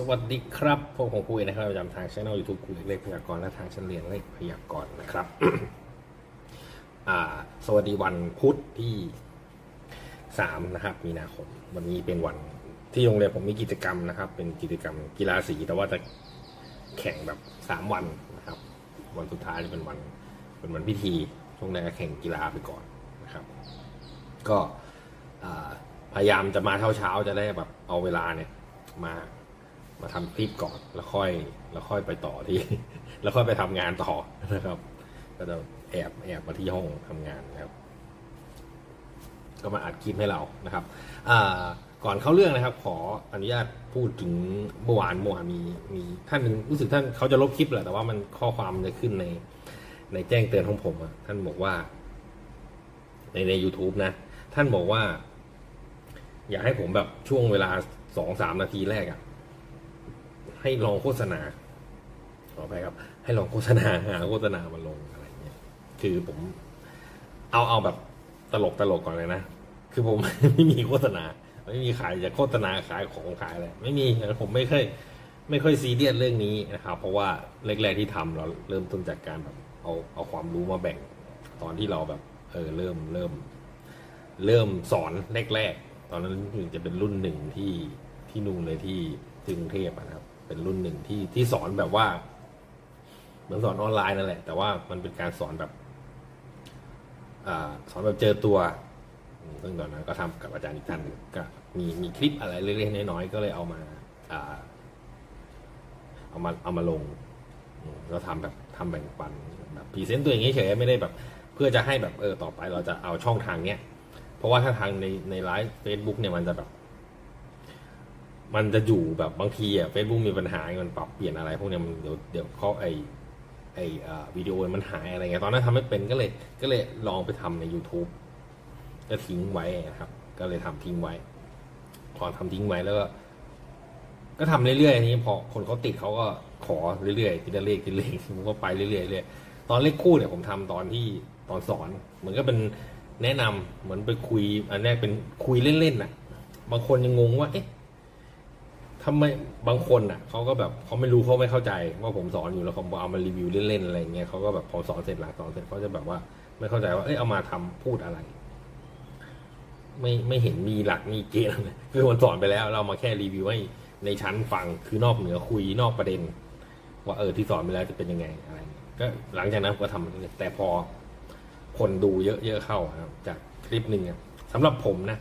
สวัสดีครับพวกผมคุยนะครับประจำทางช่องยูทูบคุยเลขพยากรณ์และทางชั้นเรียนเลขพยากรณ์นะครับสวัสดีวันพุธที่สามนะครับ มีนาคม วันนี้เป็นวันที่โรงเรียนผมมีกิจกรรมนะครับ เป็นกิจกรรมกีฬาสี แต่ว่าจะแข่งแบบสามวันนะครับ วันสุดท้ายจะเป็นวัน เป็นวันพิธีช่วงแรกแข่งกีฬาไปก่อนนะครับ ก็พยายามจะมาเช้าเช้าๆจะได้แบบเอาเวลาเนี่ยมา มาทำคลิปก่อนแล้วค่อยแล้วค่อยไปต่อที่ แล้วค่อยไปทำงานต่อนะครับ ก็จะแอบแอบมาที่ห้องทำงานนะครับ ก็มาอัดคลิปให้เรานะครับก่อนเข้าเรื่องนะครับ ขออนุญาตพูดถึงเมื่อวานเมื่อวานมีมีท่านหนึ่งรู้สึกท่านเขาจะลบคลิปแหละแต่ว่ามันข้อความมันจะขึ้นใน ในแจ้งเตือนของผมอะท่านบอกว่า ในใน u t u b e นะ ท่านบอกว่า อยากให้ผมแบบช่วงเวลาสองสามนาทีแรกอะ ให้ลองโฆษณาขอไปครับ ให้ลองโฆษณาหาโฆษณามาลงอะไรเงี้ยคือผม เอาเอาแบบตลกตลกก่อนเลยนะคือผมไม่มีโฆษณา ไม่มีขายจะโฆษณาขายของขายอะไรไม่มีผมไม่เคยไม่ค่อยซีเรียสเรื่องนี้นะครับ เพราะว่าแรกๆที่ทำเราเริ่มต้นจากการแบบเอาเอาความรู้มาแบ่งตอนที่เราแบบ เออเริ่มเริ่ม เริ่มสอนแรกๆตอนนั้นถึงจะเป็นรุ่นหนึ่งที่ที่นู่นเลยที่ที่กรุงเทพนะครับ เป็นรุ่นหนึ่งที่ที่สอนแบบว่า เหมือนสอนออนไลน์นั่นแหละ แต่ว่ามันเป็นการสอนแบบอ่าสอนแบบเจอตัวซึ่งตอนนั้นก็ทำกับอาจารย์อีกท่านก็มีมีคลิปอะไรเล็กๆน้อยๆก็เลยเอามาอาเอามาเอามาลงอืมก็ทำแบบทำแบ่งปันแบบพรีเซนต์ตัวเองเฉยๆไม่ได้แบบ เพื่อจะให้แบบเออต่อไปเราจะเอาช่องทางเนี้ยเพราะว่าถ้าทางในในไลฟ์เฟซบุ๊กเนี่ยมันจะแบบ มันจะอยู่แบบบางทีอะเฟซบุ๊กมีปัญหามันปรับเปลี่ยนอะไร พวกเนี้ยมันเดี๋ยวเดี๋ยวเขาไอไออ่าวิดีโอมันหายอะไรเงี้ยตอนนั้นทำไม่เป็นก็เลยก็เลยลองไปทำใน YouTube ก็ทิ้งไว้นะครับ ก็เลยทำทิ้งไว้ พอทำทิ้งไว้แล้วก็ ก็ทำเรื่อยๆนี้พอคนเขาติดเขาก็ขอเรื่อยๆทีละเลขทีละเลขผมก็ไปเรื่อยๆเรื่อยตอนเลขคู่เนี่ยผมทำตอนที่ตอนสอนเหมือนก็เป็นแนะนำเหมือนไปคุย อันแรกเป็นคุยเล่นๆน่ะบางคนยังงงว่าเอ๊ะ ทำไม่บางคนอะเขาก็แบบเขาไม่รู้เขาไม่เข้าใจว่าผมสอนอยู่แล้วเขาเอามารีวิวเล่นๆอะไรเงี้ยเขาก็แบบพอสอนเสร็จหลังสอนเสร็จเขาจะแบบว่าไม่เข้าใจว่าเอ้ยเอามาทำพูดอะไร ไม่ไม่เห็นมีหลักมีเกณฑ์อะไรคือคนสอนไปแล้ว เรามาแค่รีวิวให้ในชั้นฟังคือนอกเหนือคุยนอกประเด็น ว่าเออที่สอนไปแล้วจะเป็นยังไงอะไรเงี้ยก็หลังจากนั้นผมก็ทำแต่พอคนดูเยอะๆเข้าครับ จากคลิปหนึ่งสำหรับผมนะ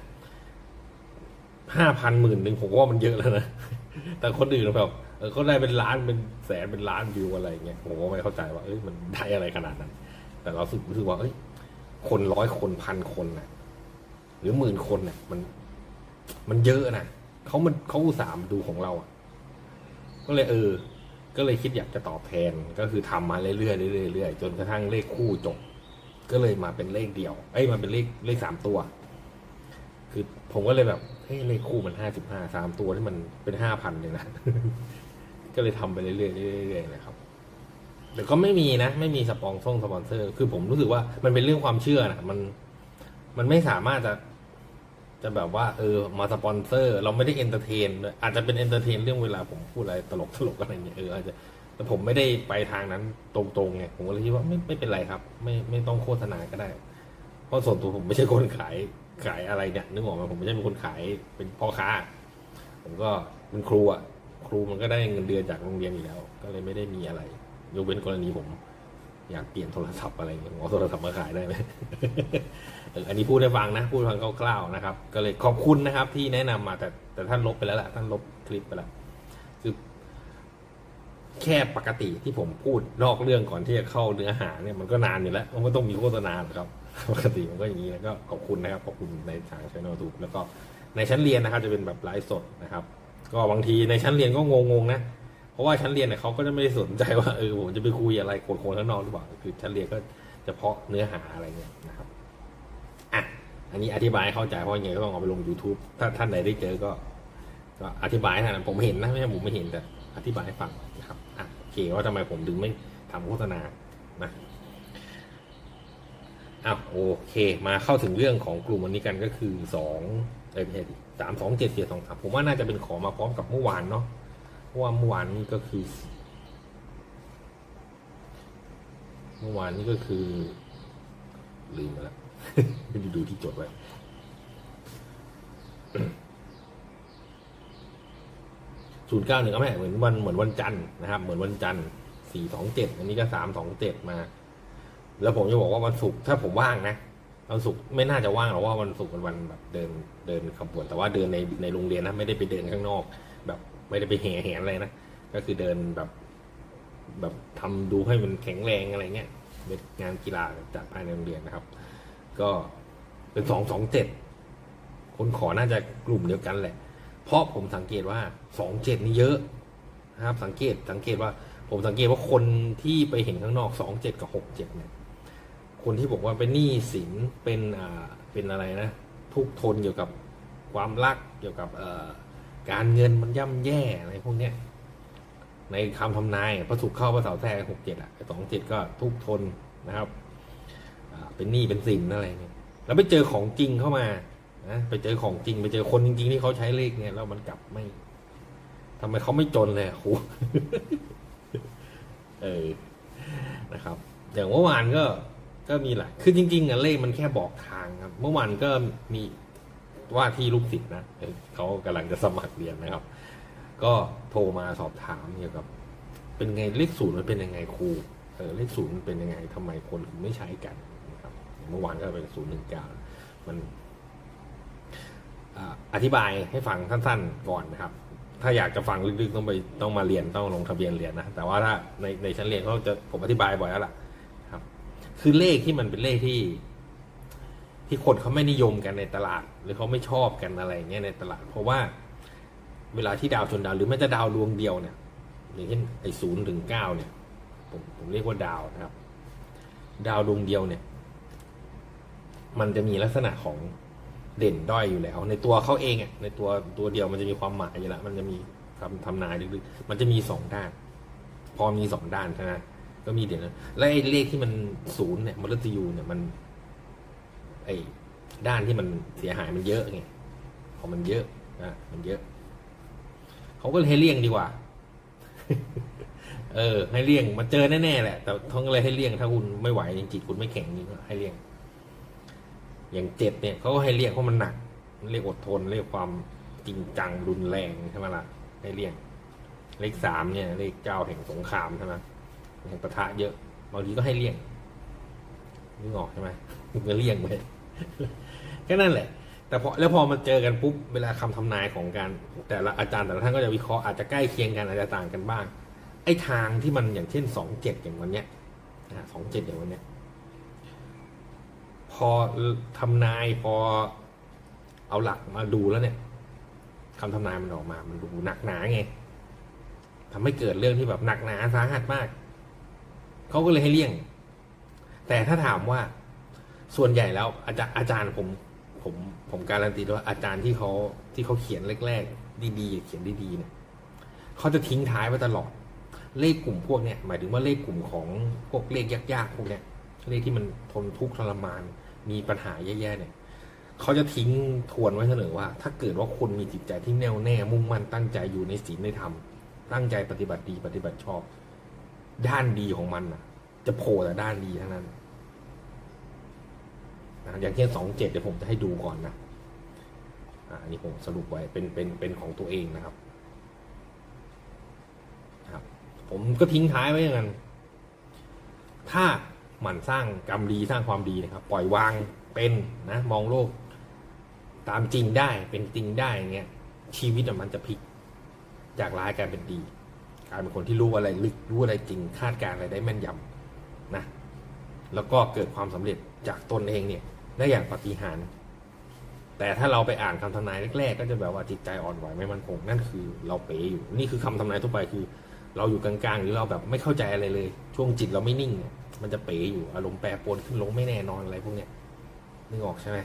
ห้าพันหมื่นหนึ่งผมว่ามันเยอะแล้วนะ แต่คนอื่นแบบเออเขาได้เป็นล้านเป็นแสนเป็นล้านวิวอะไรเงี้ยผมก็ไม่เข้าใจว่าเอ้ยมันได้อะไรขนาดนั้น แต่เราสึกรู้สึกว่าเอ้ยคนร้อยคนพันคนนะหรือหมื่นคนเนี่ยมัน มันเยอะนะเขามันเขาอุตส่าห์มดูของเราอะ ก็เลยเออ ก็เลยคิดอยากจะตอบแทนก็คือทำมาเรื่อยๆเรื่อยๆเรื่อยจนกระทั่งเลขคู่จบ ก็เลยมาเป็นเลขเดียว เอ้ยมาเป็นเลขเลขสามตัว ผมก็เลยแบบเฮ้ยเลขคู่มันห้าสิบห้าสามตัวที่มันเป็นห้าพันเลยนะ ก็เลยทำไปเรื่อยๆเรื่อยๆนะครับแต่ก็ไม่มีนะ ไม่มีสปองซ่งสปอนเซอร์ คือผมรู้สึกว่ามันเป็นเรื่องความเชื่อนะมันมันไม่สามารถจะ จะแบบว่า เออ มาสปอนเซอร์ เราไม่ได้เอนเตอร์เทนด้วยอาจจะเป็นเอนเตอร์เทนเรื่องเวลาผมพูดอะไรตลกตลกอะไรเงี้ยเอออาจจะแต่ผมไม่ได้ไปทางนั้นตรงๆไงผมก็เลยคิดว่าไม่ไม่เป็นไรครับ ไม่ไม่ต้องโฆษณาก็ได้ เพราะส่วนตัวผมไม่ใช่คนขาย ขายอะไรเนี่ยนึกออกไหมผมไม่ใช่เป็นคนขายเป็นพ่อค้า ผมก็เป็นครูอะครูมันก็ได้เงินเดือนจากโรงเรียนอยู่แล้ว ก็เลยไม่ได้มีอะไรยกเว้นกรณีผม อยากเปลี่ยนโทรศัพท์อะไรเงี้ยผมเอาโทรศัพท์มาขายได้ไหมเอออันนี้พูดให้ฟังนะ พูดฟังคร่าวๆนะครับ ก็เลยขอบคุณนะครับ ที่แนะนำมาแต่แต่ท่านลบไปแล้วแหละท่านลบคลิปไปแล้วคือแค่ปกติที่ผมพูดนอกเรื่องก่อนที่จะเข้าเนื้อหาเนี่ยมันก็นานอยู่แล้วมันก็ต้องมีโฆษณาหรอกครับ ปกติมันก็อย่างนี้แล้วก็ขอบคุณนะครับขอบคุณในทางช่องยูทูบแล้วก็ในชั้นเรียนนะครับจะเป็นแบบไลฟ์สดนะครับ ก็บางทีในชั้นเรียนก็งงๆนะเพราะว่าชั้นเรียนเนี่ยเขาก็จะไม่ได้สนใจว่าเออผมจะไปคุยอะไรโคนคนข้างนอกหรือเปล่าคือชั้นเรียนก็เฉพาะเนื้อหาอะไรเงี้ยนะครับอะอันนี้อธิบายเข้าใจเพราะยังไงก็ต้องเอาไปลง YouTube ถ้าท่านไหนได้เจอก็ก็อธิบายให้ท่านผมเห็นนะไม่ใช่ผมไม่เห็นแต่อธิบายให้ฟังนะครับอะโอเคว่าทำไมผมถึงไม่ทำโฆษณานะ อ้าวโอเค มาเข้าถึงเรื่องของกลุ่มวันนี้กันก็คือสองเอ้ยไม่ใช่ดิสามสองเจ็ดเจ็ดสองสามผมว่าน่าจะเป็นขอมาพร้อมกับเมื่อวานเนาะเพราะว่าเมื่อวานนี้ก็คือ เมื่อวานนี้ก็คือ ลืมไปแล้วไม่ได้ดูที่จดไว้ศูนย์เก้าหนึ่งก็ไม่เหมือนวันเหมือนวันจันทร์นะครับ เหมือนวันจันทร์สี่สองเจ็ดอันนี้ก็สามสองเจ็ดมา แล้วผมจะบอกว่าวันศุกร์ถ้าผมว่างนะวันศุกร์ไม่น่าจะว่างหรอกว่าวันศุกร์เป็นวันแบบเดินเดินขบวนแต่ว่าเดินในในโรงเรียนนะไม่ได้ไปเดินข้างนอก แบบไม่ได้ไปแห่แหนอะไรนะก็คือเดินแบบแบบทำดูให้มันแข็งแรงอะไรเงี้ยเป็นงานกีฬาจัดภายในโรงเรียนนะครับ ก็เป็นสองสองเจ็ดคนขอน่าจะกลุ่มเดียวกันแหละ เพราะผมสังเกตว่าสองเจ็ดนี่เยอะนะครับ สังเกตสังเกตว่า ผมสังเกตว่าคนที่ไปเห็นข้างนอกสองเจ็ดกับหกเจ็ดเนี่ย คนที่บอกว่าเป็นหนี้สินเป็นอ่าเป็นอะไรนะทุกทนเกี่ยวกับความรักเกี่ยวกับเอ่อการเงินมันย่ำแย่อะไรพวกเนี้ยในคำทำนายพระศุกเข้าพระเสาแท้หกเจ็ดอะสองเจ็ดก็ทุกทนนะครับเป็นหนี้เป็นสินอะไรเนี่ยแล้วไปเจอของจริงเข้ามานะไปเจอของจริงไปเจอคนจริงๆที่เขาใช้เลขเนี่ยแล้วมันกลับไม่ทำไมเขาไม่จนเลยอะครูเออนะครับ อย่างเมื่อวานก็ ก็มีหลายคือจริงๆอะเลขมันแค่บอกทางครับ เมื่อวานก็มีว่าที่ลูกศิษย์นะเขากำลังจะสมัครเรียนนะครับ ก็โทรมาสอบถามเกี่ยวกับ เป็นไงเลขศูนย์มันเป็นยังไงครูเออเลขศูนย์มันเป็นยังไงทำไมคนถึงไม่ใช้กันนะครับ เมื่อวานก็เป็นศูนย์หนึ่งเก้ามันอ่าอธิบายให้ฟังสั้นๆก่อนนะครับ ถ้าอยากจะฟังลึกๆต้องไปต้องมาเรียนต้องลงทะเบียนเรียนนะ แต่ว่าถ้าในในชั้นเรียนเขาจะผมอธิบายบ่อยแล้วล่ะ คือเลขที่มันเป็นเลขที่ ที่คนเขาไม่นิยมกันในตลาด หรือเขาไม่ชอบกันอะไรเงี้ยในตลาด เพราะว่า เวลาที่ดาวชนดาวหรือแม้แต่ดาวดวงเดียวเนี่ยอย่างเช่นไอ้ศูนย์ถึงเก้าเนี่ย ผมผมเรียกว่าดาวนะครับ ดาวดวงเดียวเนี่ย มันจะมีลักษณะของเด่นด้อยอยู่แล้ว ในตัวเขาเองอะในตัวตัวเดียวมันจะมีความหมายอยู่แล้วมันจะมีคำทำนายลึกๆมันจะมีสองด้าน พอมีสองด้านใช่ไหม ก็มีเด่นแล้วและไอ้เลขที่มันศูนย์เนี่ยมรตยูเนี่ยมันไอ้ด้านที่มันเสียหายมันเยอะไงพอมันเยอะนะมันเยอะ เขาก็เลยให้เลี่ยงดีกว่า เออ ให้เลี่ยงมันเจอแน่ๆแหละ แต่ท้องเลยให้เลี่ยงถ้าคุณไม่ไหวจริงๆคุณไม่แข็งจริงก็ให้เลี่ยง อย่างเจ็ดเนี่ยเขาก็ให้เลี่ยงเพราะมันหนักเรียกอดทนเรียกความจริงจังรุนแรงใช่ไหมล่ะให้เลี่ยง เลขสามเนี่ย เลขเจ้าแห่งสงครามใช่ไหม แห่งปะทะเยอะบางทีก็ให้เลี่ยงนึกออกใช่ไหมก็เลี่ยงไปแค่นั้นแหละ แต่พอแล้วพอมันเจอกันปุ๊บเวลาคำทำนายของการ แต่ละอาจารย์แต่ละท่านก็จะวิเคราะห์อาจจะใกล้เคียงกันอาจจะต่างกันบ้าง ไอ้ทางที่มันอย่างเช่นสองเจ็ดอย่างวันเนี้ยสองเจ็ดอย่างวันเนี้ยพอทำนายพอเอาหลักมาดูแล้วเนี่ยคำทำนายมันออกมา มันดูหนักหนาไงทำให้เกิดเรื่องที่แบบหนักหนาสาหัสมาก เขาก็เลยให้เลี่ยง แต่ถ้าถามว่าส่วนใหญ่แล้วอาจารย์อาจารย์ผมผมผมการันตีวยว่าอาจารย์ที่เขาที่เขาเขียนแรกๆดีๆเขียนดีๆเนี่ยเขาจะทิ้งท้ายไว้ตลอด เลขกลุ่มพวกเนี่ยหมายถึงว่าเลขกลุ่มของพวกเลขยากๆพวกเนี้ยเลขที่มันทนทุกข์ทรมาน มีปัญหาแย่ๆเนี่ยเขาจะทิ้งทวนไว้เสนอว่า ถ้าเกิดว่าคนมีจิตใจที่แน่วแน่มุ่งมั่นตั้งใจอยู่ในศีลในธรรมตั้งใจปฏิบัติดีปฏิบัติชอบ ด้านดีของมันน่ะ จะโผล่แต่ด้านดีทั้งนั้นนะอย่างเช่นสองเจ็ดเดี๋ยวผมจะให้ดูก่อนนะอ่าอันนี้ผมสรุปไว้เป็นเป็นเป็นของตัวเองนะครับ ครับ ผมก็ทิ้งท้ายไว้อย่างนั้นถ้าหมั่นสร้างกรรมดีสร้างความดีนะครับ ปล่อยวางเป็นนะมองโลก ตามจริงได้เป็นจริงได้เงี้ยชีวิตมันจะพลิก จากร้ายกลายเป็นดี กลายเป็นคนที่รู้อะไรลึกรู้อะไรจริงคาดการณ์อะไรได้แม่นยำนะแล้วก็เกิดความสำเร็จจากตนเองเนี่ยได้อย่างปฏิหาร แต่ถ้าเราไปอ่านคำทำนายแรกๆ ก็จะแบบว่าจิตใจอ่อนไหวไม่มั่นคงนั่นคือเราเป๋อยู่นี่คือคำทำนายทั่วไปคือ เราอยู่กลางๆหรือเราแบบไม่เข้าใจอะไรเลย ช่วงจิตเราไม่นิ่งเนี่ยมันจะเป๋อยู่อารมณ์แปรปรวนขึ้นลงไม่แน่นอนอะไรพวกเนี้ยนึกออกใช่ไหม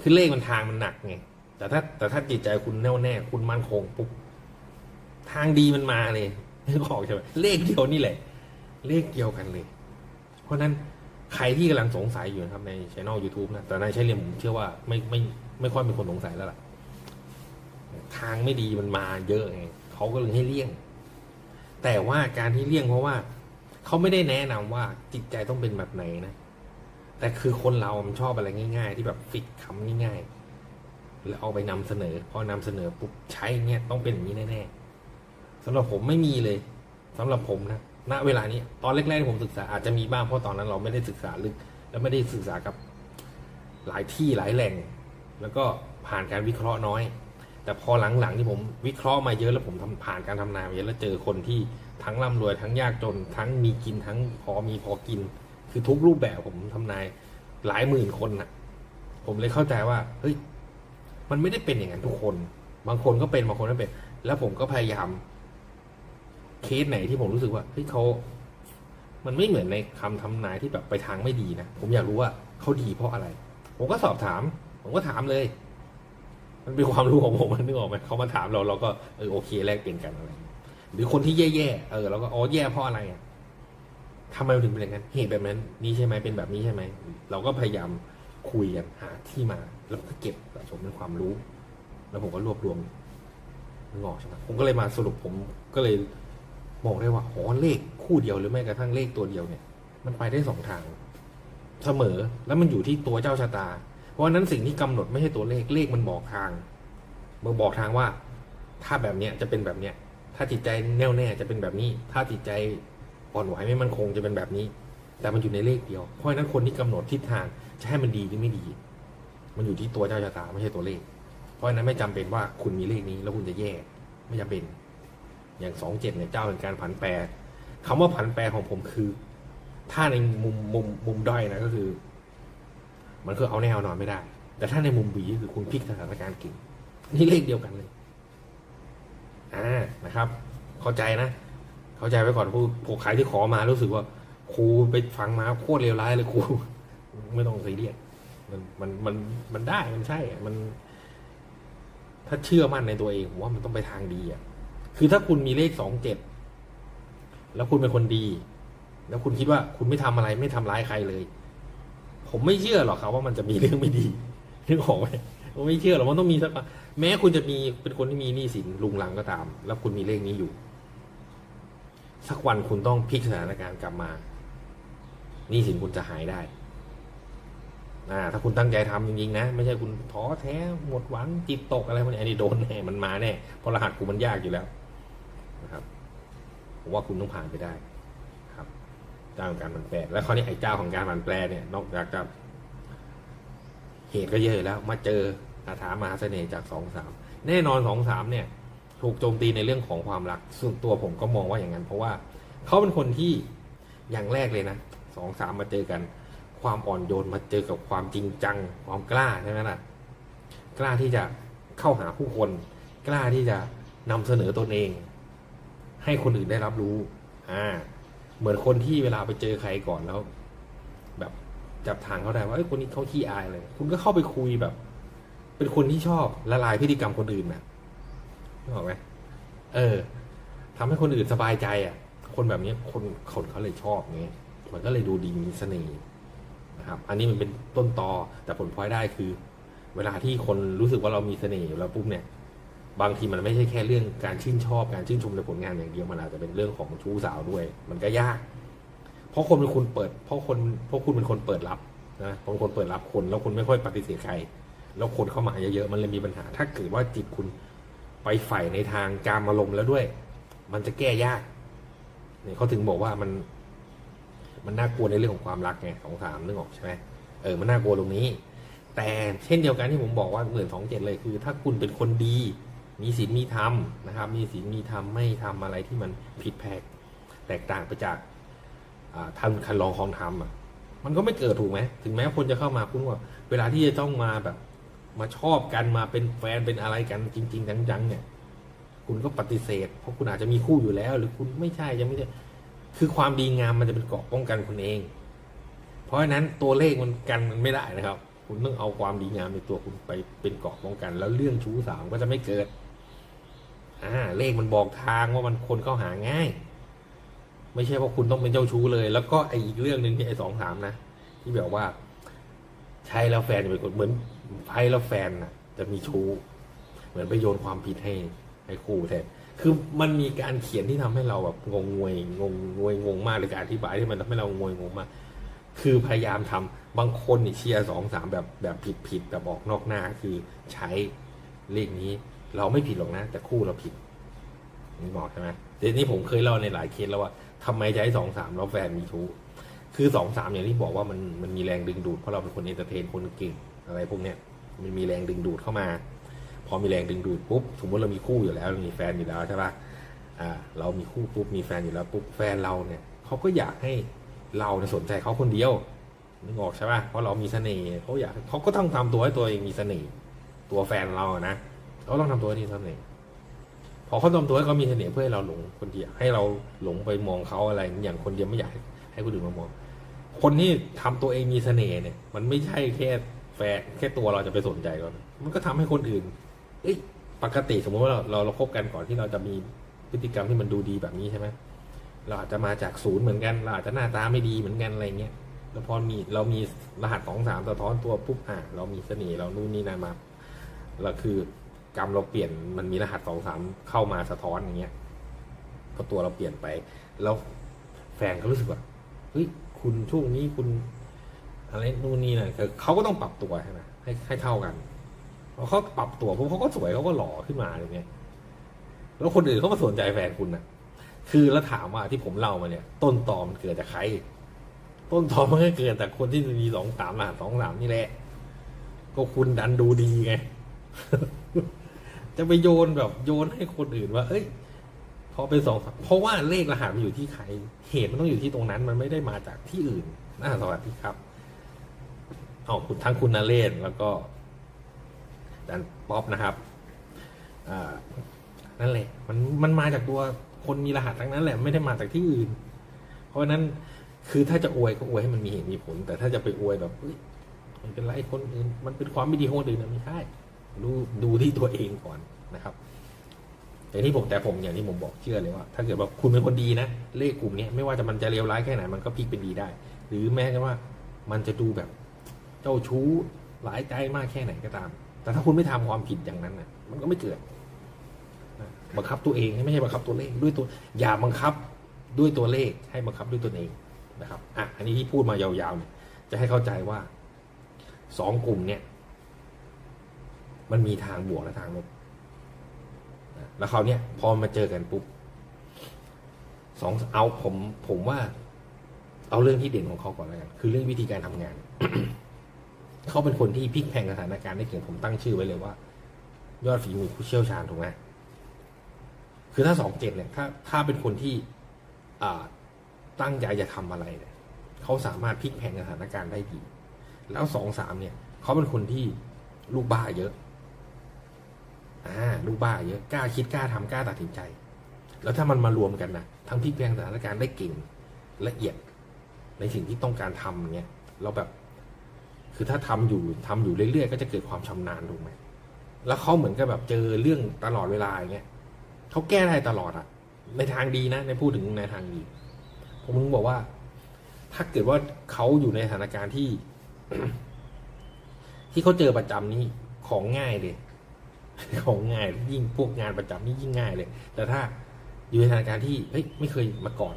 คือเลขมันทางมันหนักไงแต่ถ้าแต่ถ้าจิตใจคุณแน่วแน่คุณมั่นคงปุ๊บ ทางดีมันมาเลยนึกออกใช่ไหมเลขเดียวนี่แหละ เลขเดียวกันเลย เพราะนั้นใครที่กำลังสงสัยอยู่นะครับในช่อง YouTube นะแต่ในใช้เรียนผมเชื่อว่าไม่ไม่ไม่ค่อยมีคนสงสัยแล้วล่ะ ทางไม่ดีมันมาเยอะไงเขาก็เลยให้เลี่ยง แต่ว่าการที่เลี่ยงเพราะว่าเขาไม่ได้แนะนำว่าจิตใจต้องเป็นแบบไหนนะแต่คือคนเรามันชอบอะไรง่าย ๆ ที่แบบฟิกคำง่ายๆแล้วเอาไปนำเสนอ พอนำเสนอปุ๊บใช้เนี่ยต้องเป็นอย่างนี้แน่ๆ สำหรับผมไม่มีเลยสำหรับผมนะณเวลานี้ตอนแรกๆที่ผมศึกษาอาจจะมีบ้างเพราะตอนนั้น เราไม่ได้ศึกษาลึก และไม่ได้ศึกษากับหลายที่หลายแหล่ง แล้วก็ผ่านการวิเคราะห์น้อย แต่พอหลังๆที่ผมวิเคราะห์มาเยอะแล้วผมทำผ่านการทำนายมาเยอะแล้วเจอคนที่ทั้งร่ำรวยทั้งยากจน ทั้งมีกินทั้งพอมีพอกิน คือทุกรูปแบบผมทำนายหลายหมื่นคนน่ะ ผมเลยเข้าใจว่าเฮ้ยมันไม่ได้เป็นอย่างนั้นทุกคน บางคนก็เป็นบางคนไม่เป็น แล้วผมก็พยายาม เคสไหนที่ผมรู้สึกว่าเฮ้ยเขามันไม่เหมือนในคำทำนายที่แบบไปทางไม่ดีนะ ผมอยากรู้ว่าเขาดีเพราะอะไร ผมก็สอบถาม ผมก็ถามเลย มันเป็นความรู้ของผมมันนึกออกไหมเขามาถามเราเราก็เออโอเคแลกเปลี่ยนกันอะไร หรือคนที่แย่ๆเออเราก็อ๋อแย่เพราะอะไรอะทำไมถึงเป็นอย่างนั้นเหตุแบบนั้น นี่ใช่ไหมเป็นแบบนี้ใช่ไหม เราก็พยายามคุยกันหาที่มา แล้วก็เก็บสะสมเป็นความรู้ แล้วผมก็รวบรวมนึกออกใช่ไหมผมก็เลยมาสรุปผมก็เลย บอกได้ว่าอ๋อเลขคู่เดียวหรือแม้กระทั่งเลขตัวเดียวเนี่ย มันไปได้สองทาง เสมอแล้วมันอยู่ที่ตัวเจ้าชะตา เพราะฉะนั้นสิ่งที่กำหนดไม่ใช่ตัวเลขเลขมันบอกทางมันบอกทางว่า ถ้าแบบเนี้ยจะเป็นแบบเนี้ยถ้าจิตใจแน่วแน่จะเป็นแบบนี้ ถ้าจิตใจอ่อนไหวไม่มั่นคงจะเป็นแบบนี้ แต่มันอยู่ในเลขเดียว เพราะฉะนั้นคนที่กำหนดทิศทางจะให้มันดีหรือไม่ดี มันอยู่ที่ตัวเจ้าชะตาไม่ใช่ตัวเลข เพราะฉะนั้นไม่จำเป็นว่าคุณมีเลขนี้แล้วคุณจะแย่ไม่จำเป็น อย่างสองเจ็ดเนี่ยเจ้าเป็นการผันแปรคำว่าผันแปรของผมคือ ถ้าในมุมมุมมุมด้อยนะก็คือ มันคือเอาแน่เอานอนไม่ได้ แต่ถ้าในมุมบีก็คือคุณพลิกสถานการณ์เก่งนี่เลขเดียวกันเลยอ่านะครับ เข้าใจนะ เข้าใจไว้ก่อนผู้ผู้ขายที่ขอมารู้สึกว่าครูไปฟังมาโคตรเลวร้ายเลยครูไม่ต้องซีเรียสมันมันมันมันได้มันใช่ มัน ถ้าเชื่อมั่นในตัวเองผมว่ามันต้องไปทางดีอะ คือถ้าคุณมีเลขสองเจ็ดแล้วคุณเป็นคนดี แล้วคุณคิดว่าคุณไม่ทำอะไรไม่ทำร้ายใครเลย ผมไม่เชื่อหรอกครับว่ามันจะมีเรื่องไม่ดีนึกออกไหมผมไม่เชื่อหรอกมันต้องมีสักแม้คุณจะมีเป็นคนที่มีหนี้สินลุงลังก็ตาม แล้วคุณมีเลขนี้อยู่ สักวันคุณต้องพลิกสถานการณ์กลับมาหนี้สินคุณจะหายได้อ่าถ้าคุณตั้งใจทำจริงๆนะ ไม่ใช่คุณท้อแท้หมดหวังจิตตกอะไรพวกนี้อันนี้โดนแน่มันมาแน่เพราะรหัสกูมันยากอยู่แล้ว นะครับผมว่าคุณต้องผ่านไปได้ครับเจ้าของการมันแปลแล้วคราวนี้ไอ้เจ้าของการมันแปลเนี่ยนอกจากจะเหตุก็เยอะแล้ว มาเจอคาถามหาเสน่ห์จากสองสามแน่นอนสองสามเนี่ย ถูกโจมตีในเรื่องของความรัก ส่วนตัวผมก็มองว่าอย่างนั้น เพราะว่าเขาเป็นคนที่อย่างแรกเลยนะสองสามมาเจอกัน ความอ่อนโยนมาเจอกับความจริงจังความกล้าใช่ไหมล่ะกล้าที่จะเข้าหาผู้คน กล้าที่จะนำเสนอตนเอง ให้คนอื่นได้รับรู้ อ่า เหมือนคนที่เวลาไปเจอใครก่อนแล้ว แบบจับทางเขาได้ว่าเอ้คนนี้เขาขี้อายเลย คุณก็เข้าไปคุยแบบ เป็นคนที่ชอบละลายพฤติกรรมคนอื่นนะนึกออกไหมเออทำให้คนอื่นสบายใจ อะ คนแบบนี้คนคนเขาเลยชอบไงมันก็เลยดูดีมีเสน่ห์นะครับ อันนี้มันเป็นต้นตอแต่ผลพลอยได้คือ เวลาที่คนรู้สึกว่าเรามีเสน่ห์อยู่แล้วปุ๊บเนี่ย บางทีมันไม่ใช่แค่เรื่องการชื่นชอบการชื่นชมในผลงานอย่างเดียวมันอาจจะเป็นเรื่องของชู้สาวด้วย มันก็ยาก เพราะคนเป็นคนเปิด เพราะคนเพราะคุณเป็นคนเปิดรับนะเพราะคนเปิดรับคน แล้วคุณไม่ค่อยปฏิเสธใคร แล้วคนเข้ามาเยอะๆมันเลยมีปัญหา ถ้าเกิดว่าจิตคุณไปใฝ่ในทางการมาลมณ์แล้วด้วย มันจะแก้ยากเนี่ยเขาถึงบอกว่ามัน มันน่ากลัวในเรื่องของความรักไงสองสามนึกออกใช่ไหมเออมันน่ากลัวตรงนี้ แต่เช่นเดียวกันที่ผมบอกว่าเหมือนสองเจ็ดเลยคือ ถ้าคุณเป็นคนดี มีศีลมีธรรมนะครับ มีศีลมีธรรมไม่ทำอะไรที่มันผิดแผกแตกต่างไปจากอ่าทันคันลองของธรรมอะมันก็ไม่เกิดถูกไหมถึงแม้คนจะเข้ามาคุณว่า เวลาที่จะต้องมาแบบ มาชอบกันมาเป็นแฟนเป็นอะไรกันจริง ๆ จังๆเนี่ย คุณก็ปฏิเสธ เพราะคุณอาจจะมีคู่อยู่แล้ว หรือคุณไม่ใช่ยังไม่ใช่คือความดีงามมันจะเป็นเกราะป้องกันคุณเอง เพราะฉะนั้นตัวเลขมันกันมันไม่ได้นะครับ คุณต้องเอาความดีงามในตัวคุณไปเป็นเกราะป้องกัน แล้วเรื่องชู้สาวก็จะไม่เกิด อ่าเลขมันบอกทางว่ามันคนเข้าหาง่าย ไม่ใช่ว่าคุณต้องเป็นเจ้าชู้เลย แล้วก็ไออีกเรื่องหนึ่งที่ไอสองสามนะที่แบบว่า ใช้แล้วแฟนจะเป็นคนเหมือนใช้แล้วแฟนนะจะมีชู้ เหมือนไปโยนความผิดให้ให้คู่แทนคือมันมีการเขียนที่ทำให้เราแบบงงงวยงงงวยงงมากหรือการอธิบายที่มันทำให้เรางวยงงมากคือพยายามทำบางคนนี่เชียร์สองสามแบบแบบผิดผิดแบบออกนอกหน้าคือใช้เลขนี้ เราไม่ผิดหรอกนะ แต่คู่เราผิดนี่บอกใช่ไหมเดี๋ยวนี้ผมเคยเล่าในหลายเคสแล้วว่าทำไมใช้สองสามแล้วแฟนมีชู้คือสองสามอย่างที่บอกว่ามันมันมีแรงดึงดูดเพราะเราเป็นคนเอนเตอร์เทนคนเก่งอะไรพวกเนี้ยมันมีแรงดึงดูดเข้ามา พอมีแรงดึงดูดปุ๊บสมมติเรามีคู่อยู่แล้วเรามีแฟนอยู่แล้วใช่ปะอ่า เรามีคู่ปุ๊บมีแฟนอยู่แล้วปุ๊บแฟนเราเนี่ยเขาก็อยากให้เราสนใจเขาคนเดียวนึกออกใช่ปะเพราะเรามีเสน่ห์เขาอยากเขาก็ต้องทำตัวให้ตัวเองมีเสน่ห์ตัวแฟนเรานะ เขาต้องทำตัวให้มีเสน่ห์พอเขาทำตัวให้เขามีเสน่ห์เพื่อให้เราหลงคนเดียวให้เราหลงไปมองเขาอะไร อย่างคนเดียวไม่อยากให้ใหคนอื่นมามอง คนที่ทำตัวเองมีเสน่ห์เนี่ย มันไม่ใช่แค่แฟนแค่ตัวเราจะไปสนใจเขามันก็ทำให้คนอื่น เอ้ยปกติสมมติว่าเราเราเราคบกันก่อนที่เราจะมีพฤติกรรมที่มันดูดีแบบนี้ใช่ไหมเราอาจจะมาจากศูนย์เหมือนกันเราอาจจะหน้าตาไม่ดีเหมือนกันอะไรเงี้ยแล้วพอมีเรามีรหัสของสามสะท้อนตัวปุ๊บอะเรามีเสน่ห์เรานู่นนี่นั่นมาเราคือ กรรมเราเปลี่ยนมันมีรหัสสองสามเข้ามาสะท้อนอย่างเงี้ยพอตัวเราเปลี่ยนไป แล้วแฟนก็รู้สึกว่าเฮ้ยคุณช่วงนี้คุณอะไรนู่นนี่นะคือเขาก็ต้องปรับตัวใช่ไหมให้ให้เท่ากันพอเขาปรับตัวปุ๊บเขาก็สวยเขาก็หล่อขึ้นมาอย่างเงี้ยแล้วคนอื่นเขามาสนใจแฟนคุณนะคือแล้วถามว่าที่ผมเล่ามาเนี่ย ต้นตอมันเกิดจากใคร ต้นตอมันก็เกิดจากคนที่มีสองสามหลานสองสามนี่แหละ ก็คุณดันดูดีไง จะไปโยนแบบโยนให้คนอื่นว่า เอ้ย พอเป็นสองเพราะว่าเลขรหัสมันอยู่ที่ใคร เหตุมันต้องอยู่ที่ตรงนั้น มันไม่ได้มาจากที่อื่นน่าสวัสดีครับเอาคุณทั้งคุณนเรศแล้วก็ดันป๊อปนะครับอ่านั่นแหละ มันมันมาจากตัวคนมีรหัสทั้งนั้นแหละไม่ได้มาจากที่อื่น เพราะนั้นคือถ้าจะอวยก็อวยให้มันมีเหตุมีผล แต่ถ้าจะไปอวยแบบเฮ้ยมันเป็นไรคนอื่นมันเป็นความไม่ดีของคนอื่นนะไม่ใช่ ดูดูที่ตัวเองก่อนนะครับอย่างที่ผมแต่ผมอย่างที่ผมบอกเชื่อเลยว่า ถ้าเกิดว่าคุณเป็นคนดีนะเลขกลุ่มนี้ไม่ว่าจะมันจะเลวร้ายแค่ไหนมันก็พลิกเป็นดีได้ หรือแม้แต่ว่ามันจะดูแบบเจ้าชู้หลายใจมากแค่ไหนก็ตาม แต่ถ้าคุณไม่ทำความผิดอย่างนั้นน่ะมันก็ไม่เกิดบังคับตัวเองไม่ใช่บังคับตัวเลขด้วยตัวอย่าบังคับด้วยตัวเลขให้บังคับด้วยตนเองนะครับอะอันนี้ที่พูดมายาวๆเนี่ยจะให้เข้าใจว่าสองกลุ่มเนี่ย มันมีทางบวกและทางลบแล้วเขาวเนี่ยพอมาเจอกันปุ๊บสองเอาผมผมว่า เอาเรื่องที่เด่นของเขาก่อนแล้วกันคือเรื่องวิธีการทำงาน เขาเป็นคนที่พลิกแพงสถานการณ์ได้เก่งผมตั้งชื่อไว้เลยว่า ยอดฝีมือผู้เชี่ยวชาญถูกไหมคือถ้าสองเจ็ดเนี่ยถ้าถ้าเป็นคนที่อ่าตั้งใจจะทำอะไรเนี่ยเขาสามารถพลิกแพงสถานการณ์ได้ดี แล้วสองสามเนี่ย เขาเป็นคนที่ลูกบ้าเยอะ อ่าลูกบ้าเยอะกล้าคิดกล้าทำกล้าตัดสินใจ แล้วถ้ามันมารวมกันนะทั้งพลิกแพงสถานการณ์ได้เก่งละเอียด ในสิ่งที่ต้องการทำอย่าเงี้ยเราแบบ คือถ้าทำอยู่ทำอยู่เรื่อยๆ ก็จะเกิดความชำนาญถูกไหมแล้วเขาเหมือนกับแบบเจอเรื่องตลอดเวลาอย่างเงี้ยเขาแก้ได้ตลอดอะในทางดีนะในพูดถึงในทางดีผมมึงบอกว่า ถ้าเกิดว่าเขาอยู่ในสถานการณ์ที่ ที่เขาเจอประจำนี้ของง่ายเลย ของง่ายยิ่งพวกงานประจำนี่ยิ่งง่ายเลย แต่ถ้าอยู่ในสถานการณ์ที่เฮ้ยไม่เคยมาก่อน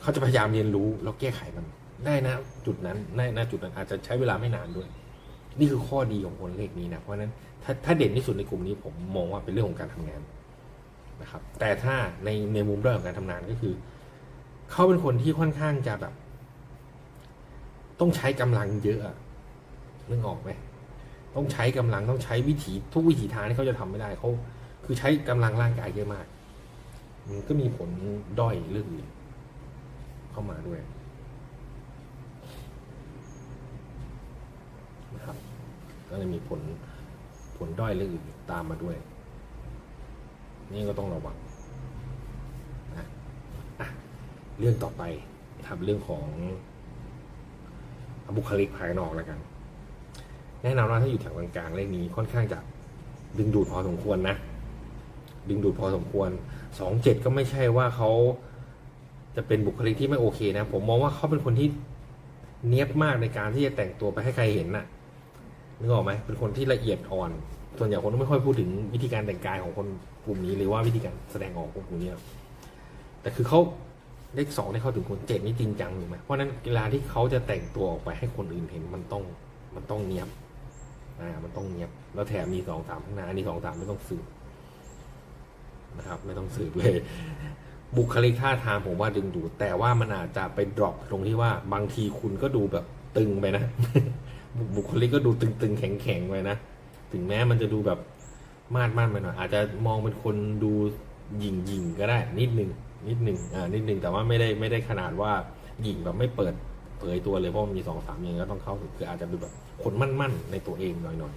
เขาจะพยายามเรียนรู้แล้วแก้ไขมัน ได้นะ จุดนั้นได้นะจุดนั้นอาจจะใช้เวลาไม่นานด้วย นี่คือข้อดีของคนเลขนี้นะเพราะนั้นถ้าถ้าเด่นที่สุดในกลุ่มนี้ผมมองว่าเป็นเรื่องของการทำงานนะครับ แต่ถ้าในในมุมด้อยของการทำงานก็คือ เขาเป็นคนที่ค่อนข้างจะแบบ ต้องใช้กำลังเยอะอะนึกออกไหม ต้องใช้กำลังต้องใช้วิถีทุกวิถีทางที่เขาจะทำไม่ได้เขาคือใช้กำลังร่างกายเยอะมากมันก็มีผลด้อยเรื่องอื่นเข้ามาด้วยนะครับ ก็เลยมีผลผลด้อยเรื่องอื่นตามมาด้วย นี่ก็ต้องระวังนะอะเรื่องต่อไปทำเรื่องของบุคลิกภายนอกแล้วกัน แน่นอนว่าถ้าอยู่แถวกลางๆเลขนี้ค่อนข้างจะดึงดูดพอสมควรนะ ดึงดูดพอสมควรสองเจ็ดก็ไม่ใช่ว่าเขาจะเป็นบุคลิกที่ไม่โอเคนะ ผมมองว่าเขาเป็นคนที่เนียบมากในการที่จะแต่งตัวไปให้ใครเห็นน่ะนึกออกไหมเป็นคนที่ละเอียดอ่อน ส่วนใหญ่คนไม่ค่อยพูดถึงวิธีการแต่งกายของคนกลุ่มนี้หรือว่าวิธีการแสดงออกของกลุ่มนี้แต่คือเขาเลขสองได้เขาถึงคนเจ็ดนี่จริงจังถูกไหมเพราะฉะนั้นเวลาที่เขาจะแต่งตัวออกไปให้คนอื่นเห็นมันต้องมันต้องเนียบ อ่ามันต้องเนียบ แล้วแถมมีสองสามข้างหน้าอันนี้สองสามไม่ต้องสืบนะครับ ไม่ต้องสืบเลย บุคลิกท่าทางผมว่าดึงดูดแต่ว่ามันอาจจะไปดรอปตรงที่ว่าบางทีคุณก็ดูแบบตึงไปนะ บุคลิกก็ดูตึงๆ แข็งๆไปนะ ถึงแม้มันจะดูแบบมาดมาดไปหน่อยอาจจะมองเป็นคนดูหยิ่งหยิ่งก็ได้ นิดนึงนิดนึงอ่านิดนึงแต่ว่าไม่ได้ไม่ได้ขนาดว่าหยิ่งแบบไม่เปิดเผยตัวเลยเพราะมันมีสองสามอย่างก็ต้องเข้าถึงคืออาจจะดูแบบ คนมั่นๆในตัวเองหน่อย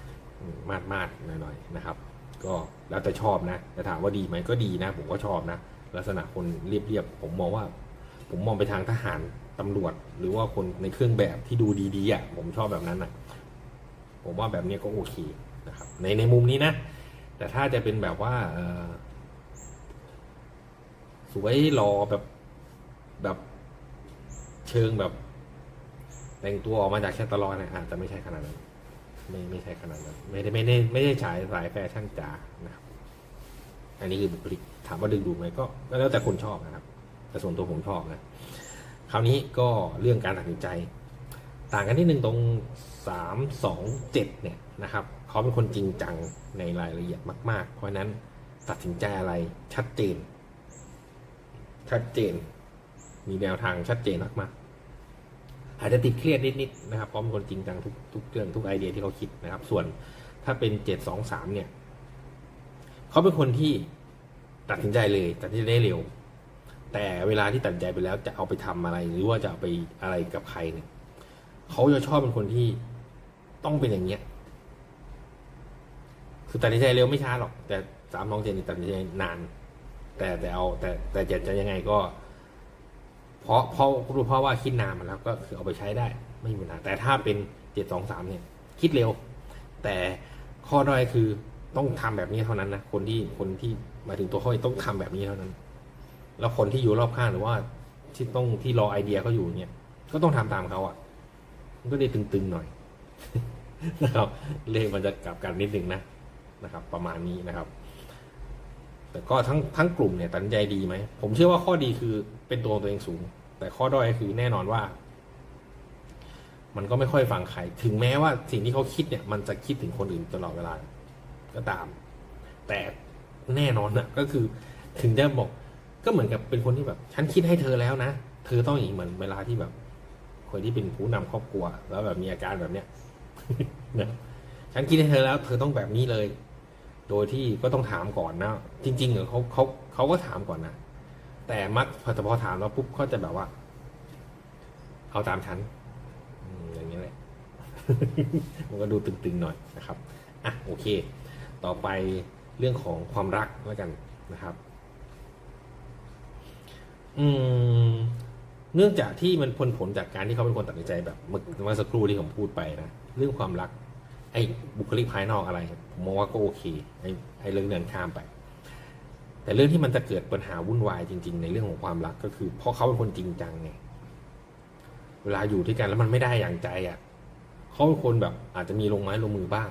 ๆมาดมาดๆหน่อยๆนะครับ ก็แล้วแต่ชอบนะแต่ถามว่าดีไหมก็ดีนะ ผมก็ชอบนะ ลักษณะคนเรียบๆผมมองว่า ผมมองไปทางทหารตำรวจ หรือว่าคนในเครื่องแบบที่ดูดีๆอะผมชอบแบบนั้นอะ ผมว่าแบบนี้ก็โอเคนะครับ ในในมุมนี้นะ แต่ถ้าจะเป็นแบบว่าสวยหล่อแบบแบบเชิงแบบ แต่งตัวออกมาจากแค่ตลอดนะอาจจะไม่ใช่ขนาดนั้น ไม่ไม่ใช่ขนาดนั้น ไม่ได้ไม่ได้ไม่ได้ฉายสายแฟชั่นจ๋านะครับ อันนี้คือบุคลิกถามว่าดึงดูดไหมก็แล้วแต่คนชอบนะครับ แต่ส่วนตัวผมชอบนะคราวนี้ก็เรื่องการตัดสินใจ ต่างกันที่หนึ่งตรงสามสองเจ็ดเนี่ยนะครับเขาเป็นคนจริงจังในรายละเอียดมาก ๆ เพราะฉะนั้นตัดสินใจอะไรชัดเจน ชัดเจน มีแนวทางชัดเจนมากๆ อาจจะติดเครียดนิดๆนะครับเพราะเป็นคนจริงจังทุกทุกเรื่องทุกไอเดียที่เขาคิดนะครับ ส่วนถ้าเป็นเจ็ดสองสามเนี่ยเขาเป็นคนที่ตัดสินใจเลยตัดสินใจได้เร็ว แต่เวลาที่ตัดใจไปแล้วจะเอาไปทำอะไร หรือว่าจะเอาไปอะไรกับใครเนี่ยเขาจะชอบเป็นคนที่ต้องเป็นอย่างเงี้ยคือตัดสินใจเร็วไม่ช้าหรอก แต่สามน้องเจนนี่ตัดสินใจนาน แต่แต่เอาแต่แต่จะจะยังไงก็ เพราะเพราะรู้เพราะว่าคิดนานมาแล้วก็คือเอาไปใช้ได้ไม่มีปัญหาแต่ถ้าเป็นเจ็ดสองสามเนี่ยคิดเร็ว แต่ข้อด้อยคือต้องทำแบบนี้เท่านั้นนะคนที่คนที่หมายถึงตัวเขาเองต้องทำแบบนี้เท่านั้น แล้วคนที่อยู่รอบข้างหรือว่าที่ต้องที่รอไอเดียเขาอยู่เนี่ยก็ต้องทำตามเขาอะ มันก็เลยตึงๆหน่อยนะครับเลขมันจะกลับกันนิดนึงนะนะครับ ประมาณนี้นะครับ แต่ก็ทั้งทั้งกลุ่มเนี่ยตัดใจดีไหม ผมเชื่อว่าข้อดีคือเป็นตัวของตัวเองสูง แต่ข้อด้อยคือแน่นอนว่า มันก็ไม่ค่อยฟังใคร ถึงแม้ว่าสิ่งที่เขาคิดเนี่ย มันจะคิดถึงคนอื่นตลอดเวลา ก็ตาม แต่แน่นอนนะก็คือถึงจะบอก ก็เหมือนกับเป็นคนที่แบบ ฉันคิดให้เธอแล้วนะ เธอต้องอย่างเหมือนเวลาที่แบบคนที่เป็นผู้นำครอบครัว แล้วแบบมีอาการแบบเนี้ยนะฉันคิดให้เธอแล้ว เธอต้องแบบนี้เลย โดยที่ก็ต้องถามก่อนนะ จริงๆเหรอเขาเขาเขาก็ถามก่อนนะ แต่มักพอพอถามแล้วปุ๊บเขาจะแบบว่า เอาตามฉันอย่างนี้แหละ มันก็ดูตึงๆหน่อยนะครับ อะโอเค ต่อไปเรื่องของความรักแล้วกันนะครับ อืม เนื่องจากที่มันผลผลจากการที่เขาเป็นคนตัดสินใจแบบเมื่อสักครู่ที่ผมพูดไปนะเรื่องความรัก ไอ้บุคลิกภายนอกอะไร ผมมองว่าก็โอเคไอ้ไอ้เรื่องเดินข้ามไป แต่เรื่องที่มันจะเกิดปัญหาวุ่นวายจริง ๆ ในเรื่องของความรักก็คือเพราะเขาเป็นคนจริงจังไงเวลาอยู่ด้วยกันแล้วมันไม่ได้อย่างใจอะเขาเป็นคนแบบอาจจะมีลงไม้ลงมือบ้าง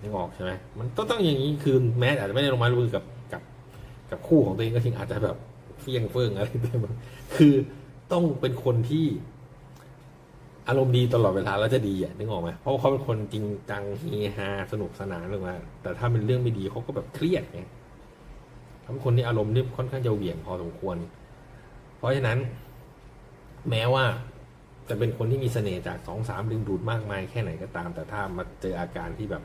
นึกออกใช่ไหมมันต้องต้องอย่างนี้คือแม้อาจจะไม่ได้ลงไม้ลงมือกับกับ กับคู่ของตัวเองก็จริงอาจจะแบบเฟี้ยงเฟื่องอะไรแบบคือต้องเป็นคนที่ อารมณ์ดีตลอดเวลาแล้วจะดีอะนึกออกไหมเพราะเขาเป็นคนจริงจังเฮฮาสนุกสนานลงมาแต่ถ้าเป็นเรื่องไม่ดีเขาก็แบบเครียดไงเขาเป็นคนที่อารมณ์นี่ค่อนข้างจะเหวี่ยงพอสมควร เพราะฉะนั้น แม้ว่าจะเป็นคนที่มีเสน่ห์จากสองสามดึงดูดมากมายแค่ไหนก็ตาม แต่ถ้ามาเจออาการที่แบบ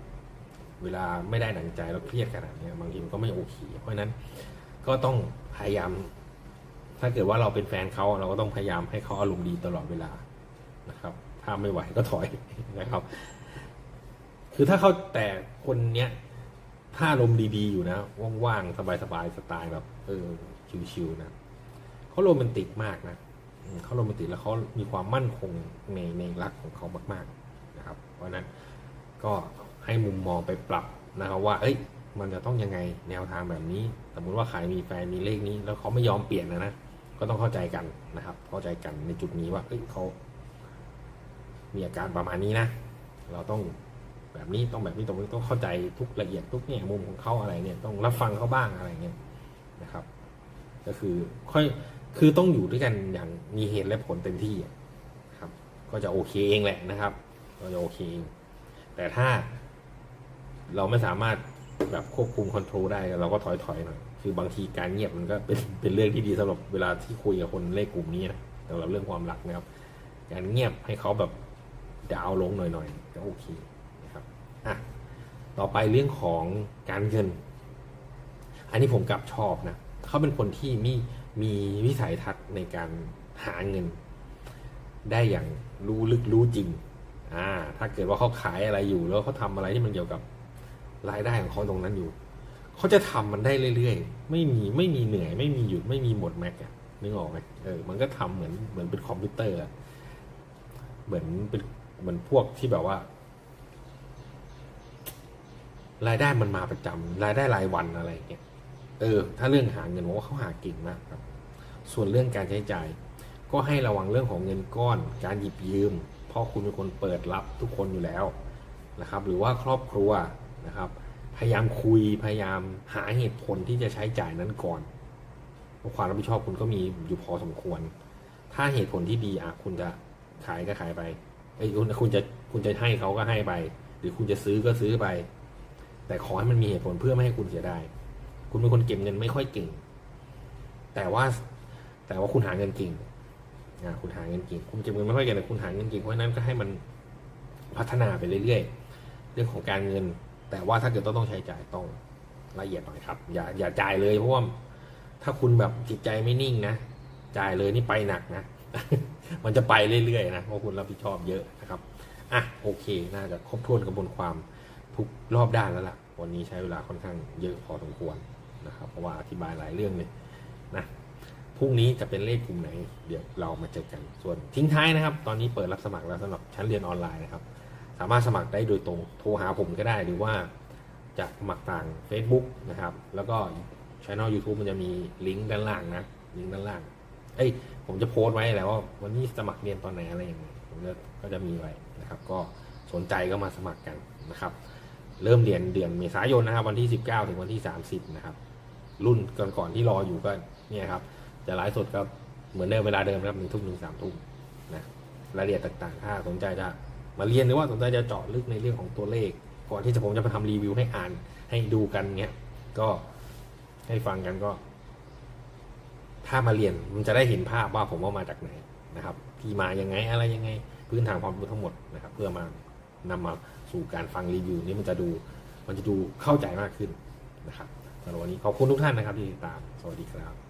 เวลาไม่ได้หนังใจแล้วเครียดขนาดนี้บางทีมันก็ไม่โอเคเพราะฉะนั้นก็ต้องพยายาม ถ้าเกิดว่าเราเป็นแฟนเขาเราก็ต้องพยายามให้เขาอารมณ์ดีตลอดเวลา นะครับ ถ้าไม่ไหวก็ถอยนะครับ คือถ้าเขาแต่คนเนี้ยถ้าอารมดีๆอยู่นะว่างๆสบายๆสไตล์แบบ เออชิวๆนะเขาโรแมนติกมากนะเขาโรแมนติกแล้วเขามีความมั่นคงในในรักของเขามาก ๆนะครับ เพราะฉะนั้นก็ให้มุมมองไปปรับนะครับว่า เอ้ย มันจะต้องยังไงแนวทางแบบนี้ สมมุติว่าใครมีแฟนมีเลขนี้ แล้วเขาไม่ยอมเปลี่ยนนะนะก็ต้องเข้าใจกันนะครับ เข้าใจกันในจุดนี้ว่าเอ้ยเขา มีอาการประมาณนี้นะ เราต้องแบบนี้ต้องแบบนี้ตรงนี้ต้องเข้าใจทุกละเอียดทุกแง่ยมุมของเขาอะไรเนี่ยต้องรับฟังเขาบ้างอะไรเงี้ยนะครับ ก็คือค่อยคือต้องอยู่ด้วยกันอย่างมีเหตุและผลเต็มที่ครับ ก็จะโอเคเองแหละนะครับ ก็จะโอเคเองแต่ถ้าเราไม่สามารถแบบควบคุมคอนโทรลได้เราก็ถอยถอยๆหน่อยคือบางทีการเงียบมันก็เป็นเป็นเรื่องที่ดีสำหรับเวลาที่คุยกับคนเลขกลุ่มนี้นะสำหรับเรื่องความรักนะครับ การเงียบให้เขาแบบ เดาวลงหน่อยๆก็โอเคนะครับอะต่อไปเรื่องของการเงิน อันนี้ผมกลับชอบนะเขาเป็นคนที่มีมีวิสัยทัศน์ในการหาเงิน ได้อย่างรู้ลึกรู้จริงอ่าถ้าเกิดว่าเขาขายอะไรอยู่แล้วเขาทำอะไรที่มันเกี่ยวกับรายได้ของเขาตรงนั้นอยู่เขาจะทำมันได้เรื่อยๆ ไม่มีไม่มีเหนื่อย ไม่มีหยุดไม่มีหมดแม็กอะนึกออกไหมเออมันก็ทำเหมือนเหมือนเป็นคอมพิวเตอร์อะเหมือนเป็น เหมือนพวกที่แบบว่า รายได้มันมาประจำรายได้รายวันอะไรอย่างเงี้ยเออ ถ้าเรื่องหาเงินผมว่าเขาหาเก่งมากครับ ส่วนเรื่องการใช้จ่าย ก็ให้ระวังเรื่องของเงินก้อน การหยิบยืมเพราะคุณเป็นคนเปิดรับทุกคนอยู่แล้วนะครับ หรือว่าครอบครัวนะครับ พยายามคุยพยายามหาเหตุผลที่จะใช้จ่ายนั้นก่อนความรับผิดชอบคุณก็มีอยู่พอสมควร ถ้าเหตุผลที่ดีอะคุณจะขายก็ขายไป เอ้คุณคุณจะคุณจะให้เขาก็ให้ไป หรือคุณจะซื้อก็ซื้อไป แต่ขอให้มันมีเหตุผลเพื่อไม่ให้คุณเสียดายคุณเป็นคนเก็บเงินไม่ค่อยเก่ง แต่ว่าแต่ว่าคุณหาเงินเก่งอ่าคุณหาเงินเก่งคุณเก็บเงินไม่ค่อยเก่งแต่คุณหาเงินเก่งเพราะฉะนั้นก็ให้มันพัฒนาไปเรื่อยๆ เรื่องของการเงิน แต่ว่าถ้าเกิดต้องต้องใช้จ่ายต้องละเอียดหน่อยครับ อย่าอย่าจ่ายเลยเพราะว่าถ้าคุณแบบจิตใจไม่นิ่งนะจ่ายเลยนี่ไปหนักนะ มันจะไปเรื่อยๆนะเพราะคุณรับผิดชอบเยอะนะครับอะโอเค น่าจะครบถ้วนกระบวนความทุกรอบด้านแล้วล่ะ วันนี้ใช้เวลาค่อนข้างเยอะพอสมควรนะครับ เพราะว่าอธิบายหลายเรื่องเลยนะพรุ่งนี้จะเป็นเลขกลุ่มไหน เดี๋ยวเรามาเจอกัน ส่วนทิ้งท้ายนะครับ ตอนนี้เปิดรับสมัครแล้วสำหรับชั้นเรียนออนไลน์นะครับ สามารถสมัครได้โดยตรง โทรหาผมก็ได้ หรือว่าจะสมัครทาง Facebook นะครับ แล้วก็ช่อง YouTube มันจะมีลิงก์ด้านล่างนะ ลิงก์ด้านล่าง เอ้ยผมจะโพสต์ไว้แล้วว่าวันนี้สมัครเรียนตอนไหนอะไรอย่างเงี้ยผมจะก็จะมีไว้นะครับ ก็สนใจก็มาสมัครกันนะครับ เริ่มเรียนเดือนเมษายนนะครับ วันที่ 19 ถึงวันที่ 30 นะครับ รุ่นก่อนๆที่รออยู่ก็เนี่ยครับ จะไลฟ์สดก็เหมือนเดิมเวลาเดิมนะครับหนึ่งทุ่มถึงสามทุ่มนะรายละเอียดต่างๆ ถ้าสนใจจะมาเรียนหรือว่าสนใจจะเจาะลึกในเรื่องของตัวเลข ก่อนที่จะผมจะมาทำรีวิวให้อ่านให้ดูกันเนี้ยก็ให้ฟังกันก็ ถ้ามาเรียนมันจะได้เห็นภาพว่าผมว่ามาจากไหนนะครับ ที่มายังไงอะไรยังไง พื้นฐานความรู้ทั้งหมดนะครับ เพื่อมานำมาสู่การฟังรีวิวนี้มันจะดูมันจะดูเข้าใจมากขึ้นนะครับสำหรับวันนี้ขอบคุณทุกท่านนะครับที่ติดตาม สวัสดีครับ